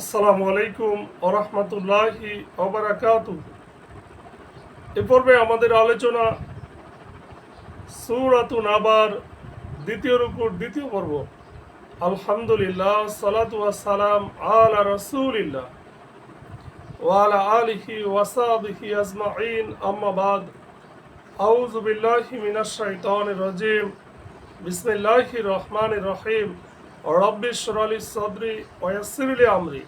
আসসালামু আলাইকুম ওরহমতুল্লাহি ওবরাকাতু। এ পর্বে আমাদের আলোচনা সুরাতুন আবার দ্বিতীয় রুকুর দ্বিতীয় পর্ব। আলহামদুলিল্লাহ, সালাতু সালাম আলা রসুলিল্লাহ ওয়ালা আলিহি ওয়াসাবিহি আজমাইন। আম্মা বাদ। আউযু বিল্লাহি মিনাশ রাজিম। বিসমিল্লাহির রহমানির রহিম। রব্বি শরালি সদরি ওয়াসিরলি আমরি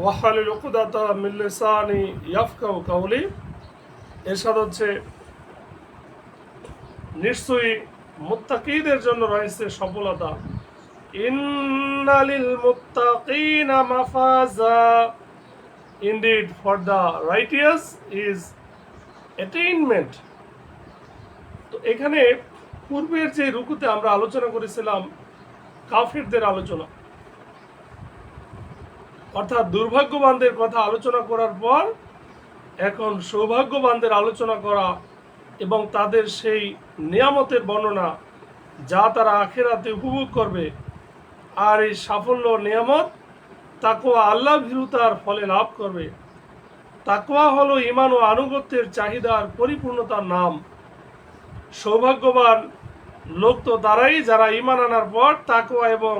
ওয়াহালিল উকদাতা মিন লিসানি ইয়াফকাহু কাওলি এরশাদ হচ্ছে, নিশ্চয়ই মুত্তাকিদের জন্য রয়েছে সফলতা। ইন্নালিল মুত্তাকিনা মাফাজা। Indeed for the righteous is attainment তো এখানে পূর্বের যে রুকুতে আমরা আলোচনা করেছিলাম কাফিরদের আলোচনা। অর্থাৎ দুর্ভাগ্যবানদের কথা আলোচনা করার পর এখন সৌভাগ্যবানদের আলোচনা করা এবং তাদের সেই নিয়ামতের বর্ণনা যা তারা আখেরাতে উপভোগ করবে আর এই সাফল্য নিয়ামত তাকোয়া আল্লাহ ভীরুতার ফলে লাভ করবে। তাকোয়া হলো ইমান ও আনুগত্যের চাহিদার পরিপূর্ণতার নাম। সৌভাগ্যবান লোক তো তারাই যারা ইমান আনার পর তাকওয়া এবং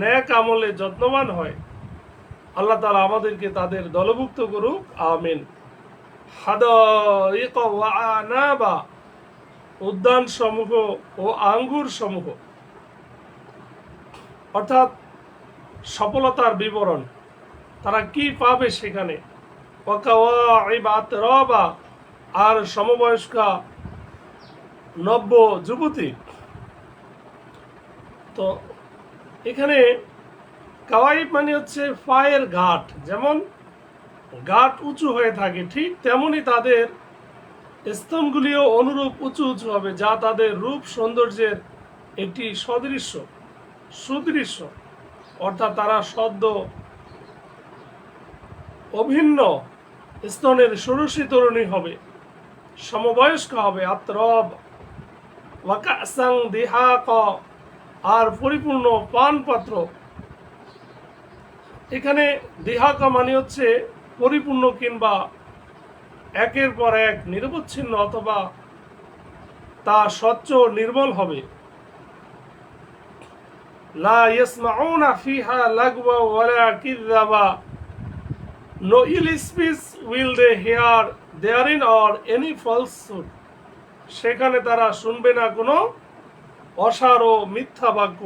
ন্যাক আমলে যত্নবান হয়। আল্লাহ তালা আমাদেরকে তাদের দলভুক্ত করুক, আমিন। আনাবা উদ্যান সমূহ ও আঙ্গুর সমূহ অর্থাৎ সফলতার বিবরণ, তারা কি পাবে সেখানে? আর সমবয়স্কা নব্য যুবতী। তো এখানে কাওয়াইব মানে হচ্ছে পায়ের ঘাট। যেমন ঘাট উঁচু হয়ে থাকে, ঠিক তেমনি তাদের স্তম্ভগুলিও অনুরূপ উঁচু উঁচু হবে, যা তাদের রূপ সৌন্দর্যের একটি সদৃশ্য, সুদৃশ্য। অর্থাৎ তারা সদ্য অভিন্ন স্তনের ষোড়শী তরুণী হবে, সমবয়স্ক হবে। আত্রব, ওয়াকাসাং আর পরিপূর্ণ পানপাত্র। এখানে দিহাকা মানে হচ্ছে পরিপূর্ণ কিংবা একের পর এক নিরবচ্ছিন্ন অথবা তা স্বচ্ছ নির্মল হবে। সেখানে তারা শুনবে না কোনো অসার ও মিথ্যা বাক্য।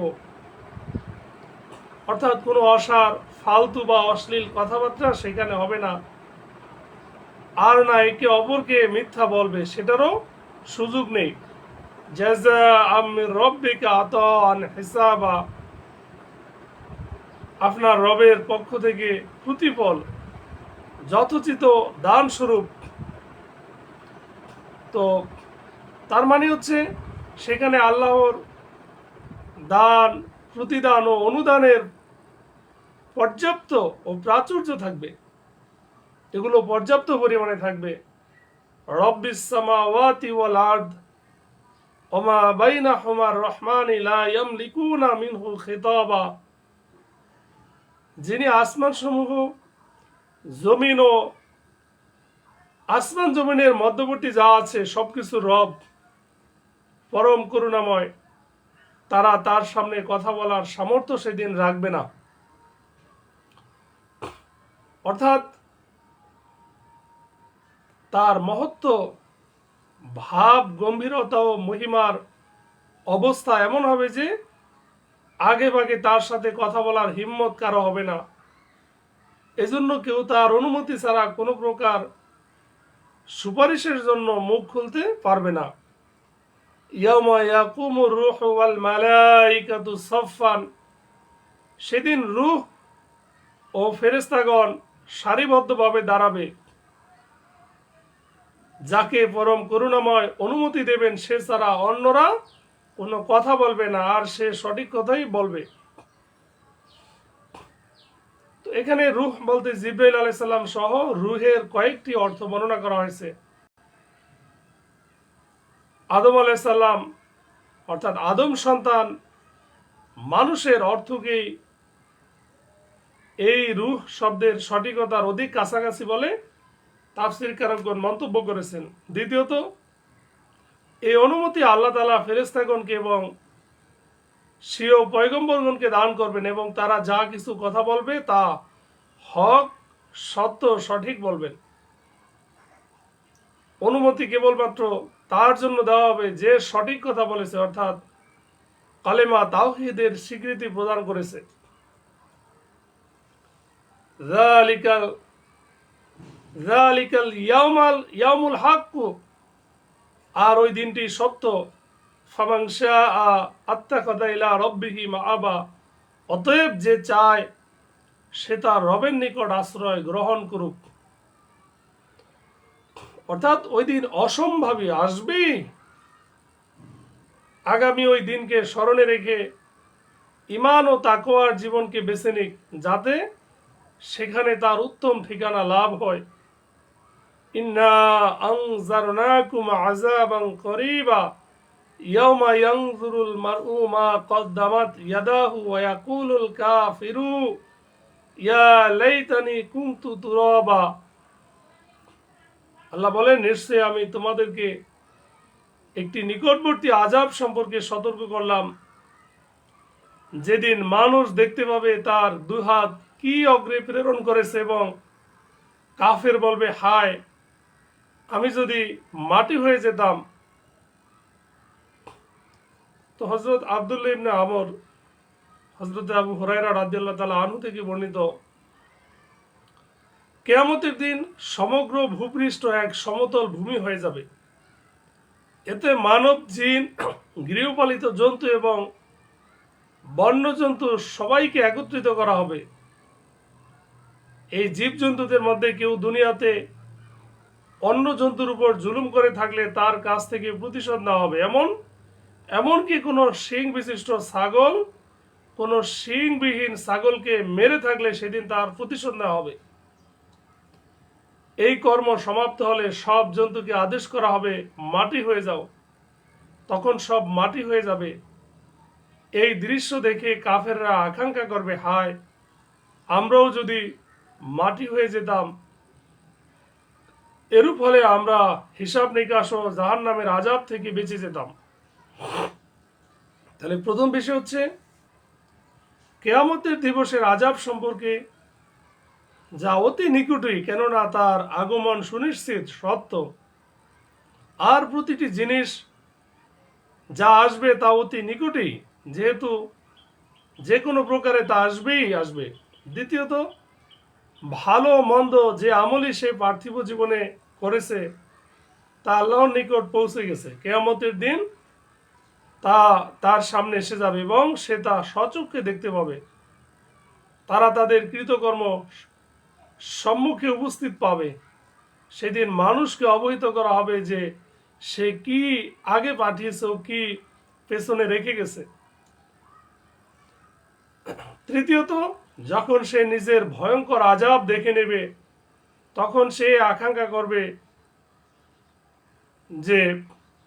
অর্থাৎ কোনো অসার, ফালতু বা অশ্লীল কথাবার্তা সেখানে হবে না। আর না, একে অপরকে মিথ্যা বলবে, সেটারও সুযোগ নেই। আমি রব্বিকে হিসাবা। আপনার রবের পক্ষ থেকে প্রতিফল, যথোচিত দান স্বরূপ তো তার মানে হচ্ছে সেখানে আল্লাহর দান, প্রতিদান ও অনুদানের পর্যাপ্ত ও প্রাচুর্য থাকবে। এগুলো পর্যাপ্ত পরিমাণে থাকবে। যিনি আসমান সমূহ জমিন ও আসমান জমিনের মধ্যবর্তী যা আছে সবকিছু রব। পরম করুণাময়। তারা তার সামনে কথা বলার সামর্থ্য সেদিন রাখবে না। অর্থাৎ তার মহত্ব, ভাব, গম্ভীরতা ও মহিমার অবস্থা এমন হবে যে আগে ভাগে তার সাথে কথা বলার হিম্মত কারও হবে না। এজন্য কেউ তার অনুমতি ছাড়া কোনো প্রকার সুপারিশের জন্য মুখ খুলতে পারবে না ইয়াউমা ইয়াকুমুর রূহু ওয়াল মালাইকাতু সাফফান সেদিন রুহ ও ফেরেশতাগণ সারিবদ্ধভাবে দাঁড়াবে। যাকে পরম করুণাময় অনুমতি দেবেন, সে ছাড়া অন্যরা কোনো কথা বলবে না, আর সে সঠিক কথাই বলবে। তো এখানে রুহ বলতে জিব্রাইল আলাইসাল্লাম সহ রুহের কয়েকটি অর্থ বর্ণনা করা হয়েছে। আদম আলাইসাল্লাম অর্থাৎ আদম সন্তান, মানুষের অর্থকেই এই রুহ শব্দের সঠিকতার অধিক কাছাকাছি বলে তাফসির কারকগণ মন্তব্য করেছেন। দ্বিতীয়ত, এই অনুমতি আল্লাহ তালা ফেরেস্তাগণকে এবং স্বীয় পয়গম্বরগণকে দান করবেন এবং তারা যা কিছু কথা বলবে তা হক, সত্য, সঠিক বলবেন। অনুমতি কেবলমাত্র তার জন্য দেওয়া হবে যে সঠিক কথা বলেছে, অর্থাৎ কালেমা তাওহিদের স্বীকৃতি প্রদান করেছে। ইয়াউমুল হাক্কু। আর ওই দিনটি সত্য। আত্মা মা অতএব যে চায়, সে তার রবের নিকট আশ্রয় গ্রহণ করুক। অর্থাৎ ওই দিন অসম্ভাবী আসবেই আগামী ওই দিনকে স্মরণে রেখে ইমান ও তাকোয়ার জীবনকে বেছে নিক, যাতে সেখানে তার উত্তম ঠিকানা লাভ হয়। ইন্না আনজারনাকুম আযাবান করিবা, ইয়াউমা ইয়ানজুরুল মারউ মা কদ্দামাত ইয়াদাহু ওয়া ইয়াকুলুল কাফিরু, ইয়া লাইতানি কুনতু তুরাবা। আল্লাহ বলেন নিশ্চয়ই আমি তোমাদেরকে একটি নিকটবর্তী আজাব সম্পর্কে সতর্ক করলাম। যেদিন মানুষ দেখতে পাবে তার দুই হাত কি অগ্রে প্রেরণ করেছে এবং কাফের বলবে, হায়, আমি যদি মাটি হয়ে যেতাম। তো হজরত আবদুল্লাহ ইবনে আমর হজরত আবু হরাইরা রাদিয়াল্লাহু তালা আনু থেকে বর্ণিত কেয়ামতের দিন সমগ্র ভূপৃষ্ঠ এক সমতল ভূমি হয়ে যাবে। এতে মানব জিন, গৃহপালিত জন্তু এবং বন্যজন্তু সবাইকে একত্রিত করা হবে। এই জীবজন্তুদের মধ্যে কেউ দুনিয়াতে অন্য জন্তুর উপর জুলুম করে থাকলে তার কাছ থেকে প্রতিশোধ নেওয়া হবে। এমন, এমনকি কোনো শিং বিশিষ্ট ছাগল, কোনো শিংবিহীন ছাগলকে মেরে থাকলে সেদিন তার প্রতিশোধ নেওয়া হবে। এই কর্ম সমাপ্ত হলে সব জন্তুকে আদেশ করা হবে, মাটি হয়ে যাও। তখন সব মাটি হয়ে যাবে। এই দৃশ্য দেখে কাফেররা আকাঙ্ক্ষা করবে, হায়, আমরাও যদি মাটি হয়ে যেতাম। এরূপ হলে আমরা হিসাব নিকাশ ও জাহান নামের আজাব থেকে বেঁচে যেতাম। তাহলে প্রথম বিষয় হচ্ছে, কেয়ামতের দিবসের আজাব সম্পর্কে যা অতি নিকটই, কেননা তার আগমন সুনিশ্চিত, সত্য। আর প্রতিটি জিনিস যা আসবে তা অতি নিকটেই, যেহেতু যে কোনো প্রকারে তা আসবেই আসবে। দ্বিতীয়ত, ভালো মন্দ যে আমলই সে পার্থিব জীবনে করেছে, তা আল্লাহর নিকট পৌঁছে গেছে। কেয়ামতের দিন তা তার সামনে এসে যাবে এবং সে তা সচক্ষে দেখতে পাবে। তারা তাদের কৃতকর্ম সম্মুখে উপস্থিত পাবে। সেদিন মানুষকে অবহিত করা হবে যে সে কি আগে পাঠিয়েছে ও কি পেছনে রেখে গেছে। তৃতীয়ত, যখন সে নিজের ভয়ঙ্কর আজাব দেখে নেবে, তখন সে আকাঙ্ক্ষা করবে যে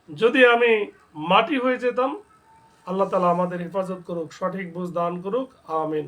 যদি আমি মাটি হয়ে যেতাম, আল্লাহ তালা আমাদের হেফাজত করুক, সঠিক বুঝ দান করুক, আমিন।